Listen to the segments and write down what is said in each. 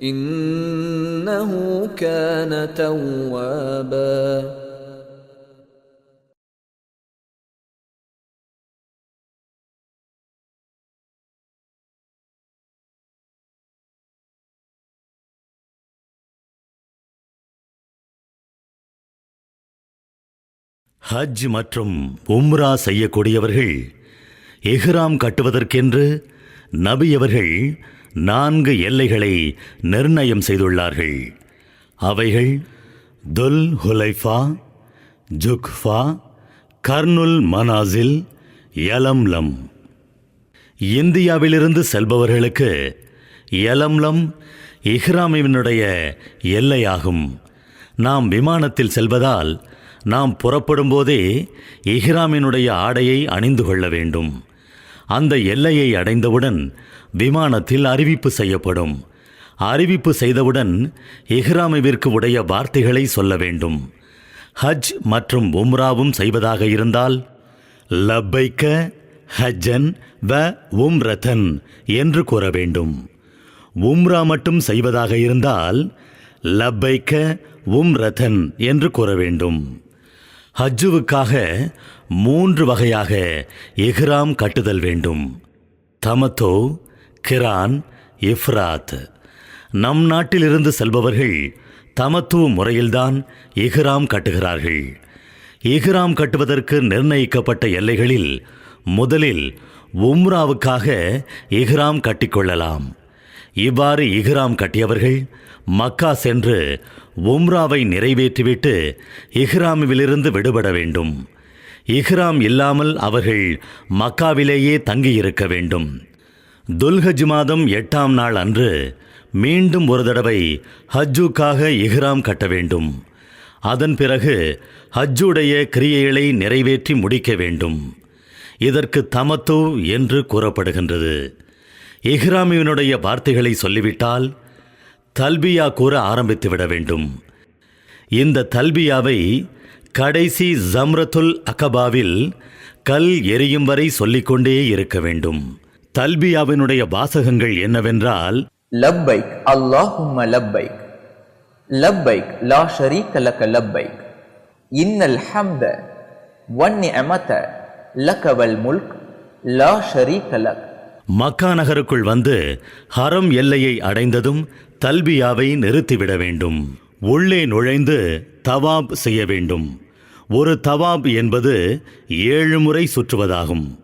இன்னஹு கான தவ்வாபா ஹஜ் மற்றும் உம்ரா செய்யக்கூடியவர்கள் எஹ்ராம் கட்டுவதற்கென்று நபி அவர்கள் நான்கு எல்லைகளை நிர்ணயம் செய்துள்ளார்கள். அவைகள் துல் ஹுலைஃபா ஜுக்ஃபா கர்னுல் மனாசில் யலம்லம். இந்தியாவிலிருந்து செல்பவர்களுக்கு யலம்லம் இஹ்ராமினுடைய எல்லையாகும். நாம் விமானத்தில் செல்வதால் நாம் புறப்படும்போதே இஹ்ராமினுடைய ஆடையை அணிந்து கொள்ள வேண்டும். அந்த எல்லையை அடைந்தவுடன் விமானத்தில் அறிவிப்பு செய்யப்படும். அறிவிப்பு செய்தவுடன் இஹ்ராமிவிற்கு உடைய வார்த்தைகளை சொல்ல வேண்டும். ஹஜ் மற்றும் உம்ராவும் செய்வதாக இருந்தால் லப்பைக்க ஹஜ்ஜன் வ உம்ரதன் என்று கூற வேண்டும். உம்ரா மட்டும் செய்வதாக இருந்தால் லப்பைக்க உம்ரதன் என்று கூற வேண்டும். ஹஜ்ஜுவுக்காக மூன்று வகையாக இஹ்ராம் கட்டுதல் வேண்டும். தமத்தோ கிரான் இஃப்ராத். நம் நாட்டிலிருந்து செல்பவர்கள் தமத்துவ முறையில்தான் இஹ்ராம் கட்டுகிறார்கள். இஹ்ராம் கட்டுவதற்கு நிர்ணயிக்கப்பட்ட எல்லைகளில் முதலில் உம்ராவுக்காக இஹ்ராம் கட்டிக்கொள்ளலாம். இவ்வாறு இஹ்ராம் கட்டியவர்கள் மக்கா சென்று உம்ராவை நிறைவேற்றிவிட்டு இஹ்ராமிலிருந்து விடுபட வேண்டும். இஹ்ராம் இல்லாமல் அவர்கள் மக்காவிலேயே தங்கியிருக்க வேண்டும். துல்ஹஜ் மாதம் எட்டாம் நாள் அன்று மீண்டும் ஒரு தடவை ஹஜ்ஜுக்காக இஹ்ராம் கட்ட வேண்டும். அதன் பிறகு ஹஜ்ஜுடைய கிரியைகளை நிறைவேற்றி முடிக்க வேண்டும். இதற்கு தமத்து என்று கூறப்படுகின்றது. இஹ்ராமியினுடைய வார்த்தைகளை சொல்லிவிட்டால் தல்பியா கூற ஆரம்பித்து விட வேண்டும். இந்த தல்பியாவை கடைசி ஜம்ரத்துல் அகபாவில் கல் எரியும் வரை சொல்லிக்கொண்டே இருக்க வேண்டும். தல்பியாவினுடைய வாசகங்கள் என்னவென்றால் லப்பைக் அல்லாஹும்ம லப்பைக். லப்பைக் லா ஷரீக லக லப்பைக். இன்னல் ஹம்த வன்னி அமத லகவல் முல்க் லா ஷரீக லக். மக்கா நகருக்குள் வந்து ஹரம் எல்லையை அடைந்ததும் தல்பியாவை நிறுத்திவிட வேண்டும். உள்ளே நுழைந்து தவாப் செய்ய வேண்டும். ஒரு தவாப் என்பது ஏழு முறை சுற்றுவதாகும்.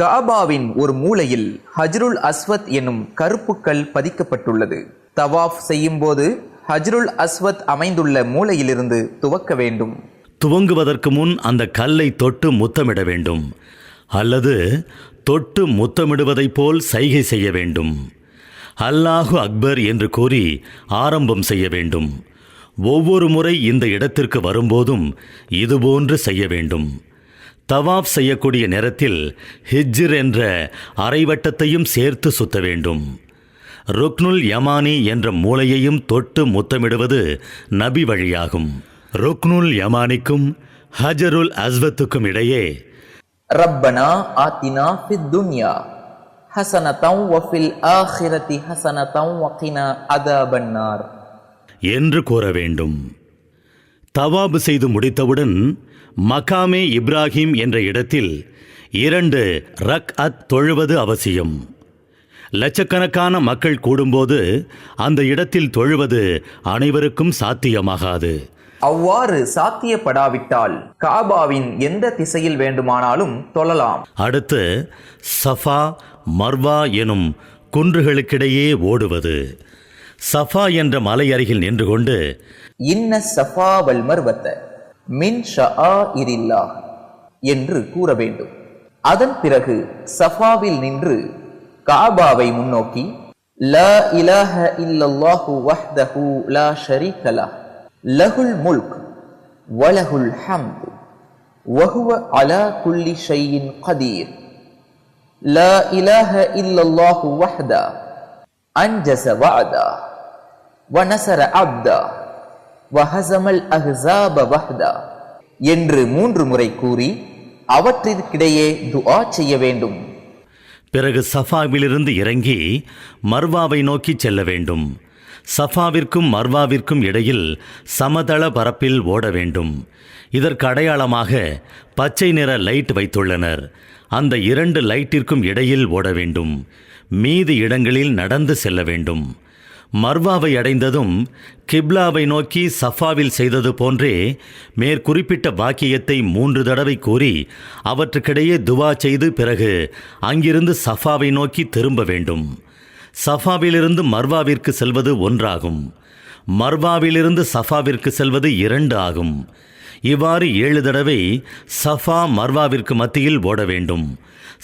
காபாவின் ஒரு மூலையில் ஹஜ்ருல் அஸ்வத் என்னும் கருப்பு கல் பதிக்கப்பட்டுள்ளது. தவாஃப் செய்யும்போது ஹஜ்ருல் அஸ்வத் அமைந்துள்ள மூலையிலிருந்து துவக்க வேண்டும். துவங்குவதற்கு முன் அந்த கல்லை தொட்டு முத்தமிட வேண்டும். அல்லது தொட்டு முத்தமிடுவதைப் போல் சைகை செய்ய வேண்டும். அல்லாஹு அக்பர் என்று கூறி ஆரம்பம் செய்ய வேண்டும். ஒவ்வொரு முறை இந்த இடத்திற்கு வரும்போதும் இதுபோன்று செய்ய வேண்டும். தவாப் செய்யக்கூடிய நேரத்தில் ஹிஜ்ஜிர் என்ற அரைவட்டத்தையும் சேர்த்து சுத்த வேண்டும். ருக்னுல் யமானி என்ற மூளையையும் தொட்டு முத்தமிடுவது நபி வழியாகும். ருக்னுல் யமானிக்கும் ஹஜருல் அஸ்வத்துக்கும் இடையே ரப்பனா ஆத்தினா ஃபித் துன்யா. ஹசனதம் வஃபில் ஆஹிரதி ஹசனத்தம் வக்கின அதபன்னார். என்று கூற வேண்டும். தவாபு செய்து முடித்தவுடன் மகாமே இப்ராஹிம் என்ற இடத்தில் இரண்டு ரக் அத் தொழுவது அவசியம். லட்சக்கணக்கான மக்கள் கூடும்போது அந்த இடத்தில் தொழுவது அனைவருக்கும் சாத்தியமாகாது. அவ்வாறு சாத்தியப்படாவிட்டால் காபாவின் எந்த திசையில் வேண்டுமானாலும் தொழலாம். அடுத்து சஃபா மர்வா எனும் குன்றுகளுக்கிடையே ஓடுவது. சஃபா என்ற மலை அருகில் நின்று கொண்டு இன்ன சஃபா வல் மர்வத்த மின் ஷஆ இரில்லா என்று கூற வேண்டும். அதன் பிறகு சஃபாவில் நின்று காபாவை முன்னோக்கி லா இலாஹ இல்லல்லாஹு வஹ்தஹு லா ஷரீக லா லஹுல் முல்க் வலஹுல் ஹம்து வஹுவ அலா குல்லி ஷையின் கதீர் لا إله إلا الله وحده أنجز وعده ونصر عبده وهزم الأحزاب وحده என்று மூன்று முறை கூறி அவற்றிற்கிடையே துஆ செய்ய வேண்டும் பிறகு சஃபாவிலிருந்து இறங்கி மர்வாவை நோக்கி செல்ல வேண்டும் சஃபாவிற்கும் மர்வாவிற்கும் இடையில் சமதள பரப்பில் ஓட வேண்டும் இதற்கு அடையாளமாக பச்சை நிற லைட் வைத்துள்ளனர் அந்த இரண்டு லைட்டிற்கும் இடையில் ஓட வேண்டும். மீதி இடங்களில் நடந்து செல்ல வேண்டும். மர்வாவை அடைந்ததும் கிப்லாவை நோக்கி சஃபாவில் செய்தது போன்றே மேற்குறிப்பிட்ட வாக்கியத்தை மூன்று தடவை கூறி அவற்றுக்கிடையே துவா செய்து பிறகு அங்கிருந்து சஃபாவை நோக்கி திரும்ப வேண்டும். சஃபாவிலிருந்து மர்வாவிற்கு செல்வது ஒன்றாகும். மர்வாவிலிருந்து சஃபாவிற்கு செல்வது இரண்டு ஆகும். இவ்வாறு ஏழு தடவை சஃபா மர்வாவிற்கு மத்தியில் ஓட வேண்டும்.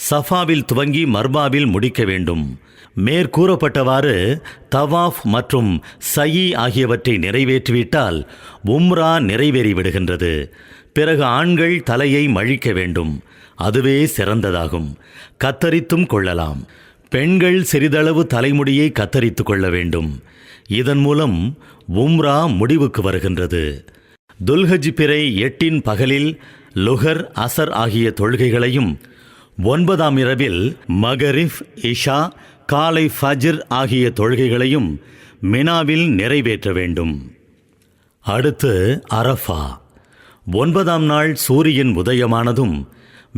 சஃபாவில் துவங்கி மர்வாவில் முடிக்க வேண்டும். மேற்கூறப்பட்டவாறு தவாஃப் மற்றும் சயி ஆகியவற்றை நிறைவேற்றிவிட்டால் உம்ரா நிறைவேறிவிடுகின்றது பிறகு ஆண்கள் தலையை மழிக்க வேண்டும். அதுவே சிறந்ததாகும். கத்தரித்தும் கொள்ளலாம். பெண்கள் சிறிதளவு தலைமுடியை கத்தரித்து கொள்ள வேண்டும். இதன் மூலம் உம்ரா முடிவுக்கு வருகின்றது. துல்ஹஜ் பிறை எட்டின் பகலில் லுகர் அசர் ஆகிய தொழுகைகளையும் ஒன்பதாம் இரவில் மகரிஃப் இஷா காலை ஃபஜிர் ஆகிய தொழுகைகளையும் மினாவில் நிறைவேற்ற வேண்டும். அடுத்து அரஃபா. ஒன்பதாம் நாள் சூரியன் உதயமானதும்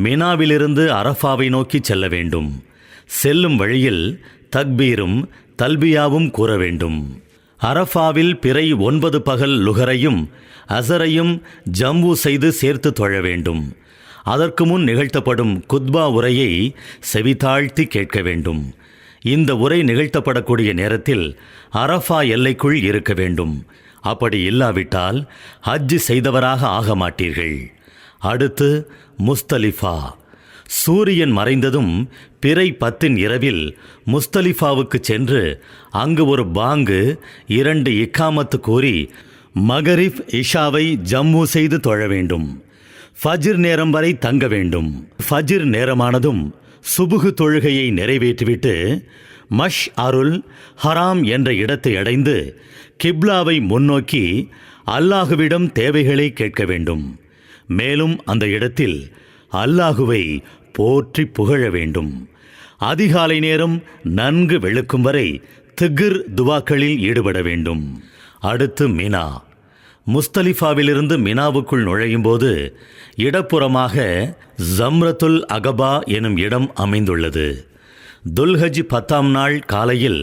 மினாவிலிருந்து அரஃபாவை நோக்கி செல்ல வேண்டும். செல்லும் வழியில் தக்பீரும் தல்பியாவும் கூற வேண்டும். அரஃபாவில் பிறை ஒன்பது பகல் லுகரையும் அசரையும் ஜம்பு செய்து சேர்த்து தொழ வேண்டும். அதற்கு முன் நிகழ்த்தப்படும் குத்பா உரையை செவிதாழ்த்தி கேட்க வேண்டும். இந்த உரை நிகழ்த்தப்படக்கூடிய நேரத்தில் அரஃபா எல்லைக்குள் இருக்க வேண்டும். அப்படி இல்லாவிட்டால் ஹஜ் செய்தவராக ஆக மாட்டீர்கள். அடுத்து முஸ்தலிஃபா. சூரியன் மறைந்ததும் பிறை பத்தின் இரவில் முஸ்தலிஃபாவுக்கு சென்று அங்கு ஒரு பாங்கு இரண்டு இக்காமத்து கூறி மகரிஃப் இஷாவை ஜம்மு செய்து தொழ வேண்டும். ஃபஜிர் நேரம் வரை தங்க வேண்டும். ஃபஜிர் நேரமானதும் சுபுகு தொழுகையை நிறைவேற்றிவிட்டு மஷ் அருள் ஹராம் என்ற இடத்தை அடைந்து கிப்லாவை முன்னோக்கி அல்லாஹுவிடம் தேவைகளை கேட்க வேண்டும். மேலும் அந்த இடத்தில் அல்லாஹுவை போற்றி புகழ வேண்டும். அதிகாலை நேரம் நன்கு வெளுக்கும் வரை திகிர் துவாக்களில் ஈடுபட வேண்டும். அடுத்து மினா. முஸ்தலிஃபாவிலிருந்து மினாவுக்குள் நுழையும் போது இடப்புறமாக ஜம்ரத்துல் அகபா எனும் இடம் அமைந்துள்ளது. துல்ஹஜ் பத்தாம் நாள் காலையில்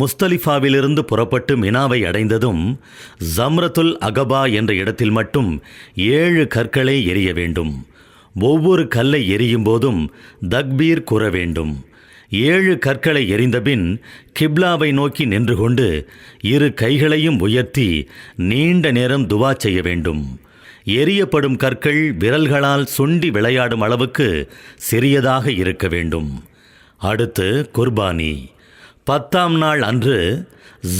முஸ்தலிஃபாவிலிருந்து புறப்பட்டு மினாவை அடைந்ததும் ஜம்ரத்துல் அகபா என்ற இடத்தில் மட்டும் ஏழு கற்களை எரிய வேண்டும். ஒவ்வொரு கல்லை எரியும் போதும் தக்பீர் கூற வேண்டும். ஏழு கற்களை எறிந்தபின் கிப்லாவை நோக்கி நின்று கொண்டு இரு கைகளையும் உயர்த்தி நீண்ட நேரம் துவா செய்ய வேண்டும். எரியப்படும் கற்கள் விரல்களால் சுண்டி விளையாடும் அளவுக்கு சிறியதாக இருக்க வேண்டும். அடுத்து குர்பானி. பத்தாம் நாள் அன்று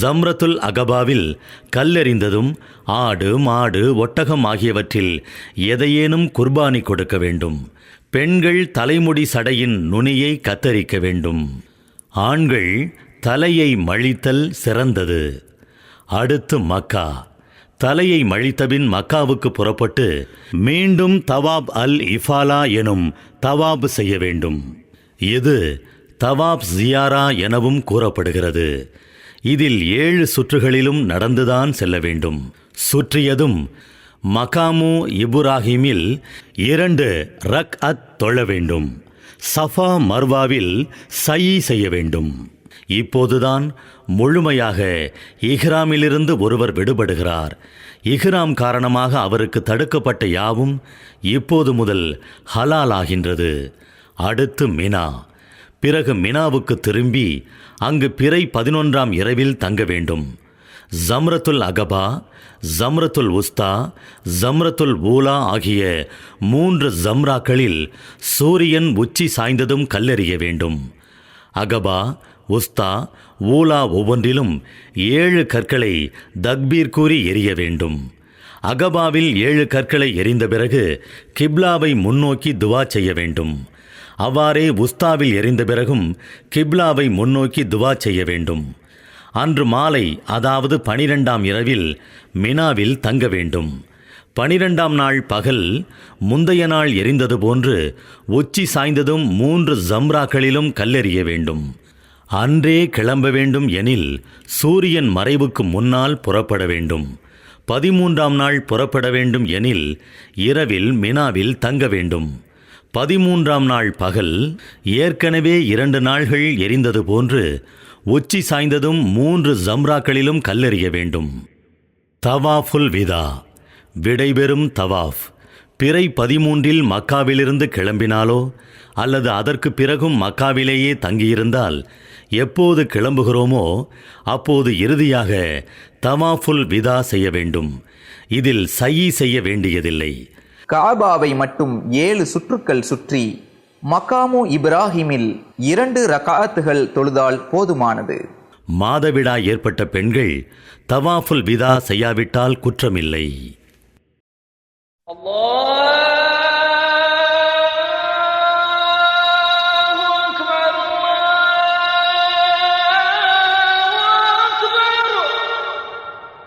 ஜம்ரத்துல் அகபாவில் கல்லெறிந்ததும் ஆடு மாடு ஒட்டகம் ஆகியவற்றில் எதையேனும் குர்பானி கொடுக்க வேண்டும். பெண்கள் தலைமுடி சடையின் நுனியை கத்தரிக்க வேண்டும். ஆண்கள் தலையை மழித்தல் சிறந்தது. அடுத்து மக்கா. தலையை மழித்தபின் மக்காவுக்கு புறப்பட்டு மீண்டும் தவாப் அல் இஃபாலா எனும் தவாப் செய்ய வேண்டும். இது தவாப் ஜியாரா எனவும் கூறப்படுகிறது. இதில் ஏழு சுற்றுகளிலும் நடந்துதான் செல்ல வேண்டும். சுற்றியதும் மகாமு இப்ராஹிமில் இரண்டு ரக் அத் தொழ வேண்டும். சஃபா மர்வாவில் சயி செய்ய வேண்டும். இப்போதுதான் முழுமையாக இஹ்ராமிலிருந்து ஒருவர் விடுபடுகிறார். இஹ்ராம் காரணமாக அவருக்கு தடுக்கப்பட்ட யாவும் இப்போது முதல் ஹலால் ஆகின்றது. அடுத்து மினா. பிறகு மினாவுக்கு திரும்பி அங்கு பிறை பதினொன்றாம் இரவில் தங்க வேண்டும். ஜம்ரத்துல் அகபா ஜம்ரத்துல் உஸ்தா ஜம்ரத்துல் ஊலா ஆகிய மூன்று ஜம்ராக்களில் சூரியன் உச்சி சாய்ந்ததும் கல்லெறிய வேண்டும். அகபா உஸ்தா ஊலா ஒவ்வொன்றிலும் ஏழு கற்களை தக்பீர் கூறி எரிய வேண்டும். அகபாவில் ஏழு கற்களை எரிந்த பிறகு கிப்லாவை முன்னோக்கி துவா செய்ய வேண்டும். அவ்வாறே உஸ்தாவில் எரிந்த பிறகும் கிப்லாவை முன்னோக்கி துவா செய்ய வேண்டும். அன்று மாலை அதாவது பனிரெண்டாம் இரவில் மினாவில் தங்க வேண்டும். பனிரெண்டாம் நாள் பகல் முந்தைய நாள் எரிந்தது போன்று உச்சி சாய்ந்ததும் மூன்று ஜம்ராக்களிலும் கல்லெறிய வேண்டும். அன்றே கிளம்ப வேண்டும் எனில் சூரியன் மறைவுக்கு முன்னால் புறப்பட வேண்டும். பதிமூன்றாம் நாள் புறப்பட வேண்டும் எனில் இரவில் மினாவில் தங்க வேண்டும். பதிமூன்றாம் நாள் பகல் ஏற்கனவே இரண்டு நாள்கள் எரிந்தது போன்று உச்சி சாய்ந்ததும் மூன்று ஜம்ராக்களிலும் கல்லெறிய வேண்டும். தவாஃபுல் விதா. விடைபெறும் தவாஃப். பிறை பதிமூன்றில் மக்காவிலிருந்து கிளம்பினாலோ அல்லது அதற்கு பிறகும் மக்காவிலேயே தங்கியிருந்தால் எப்போது கிளம்புகிறோமோ அப்போது இறுதியாக தவாஃபுல் விதா செய்ய வேண்டும். இதில் சையி செய்ய வேண்டியதில்லை. காபாவை மட்டும் ஏழு சுற்றுக்கள் சுற்றி மக்காமு இப்ராஹிமில் இரண்டு ரகாத்துகள் தொழுதால் போதுமானது. மாதவிடா ஏற்பட்ட பெண்கள் தவாஃபுல் விதா செய்யாவிட்டால் குற்றமில்லை. அல்லாஹ்!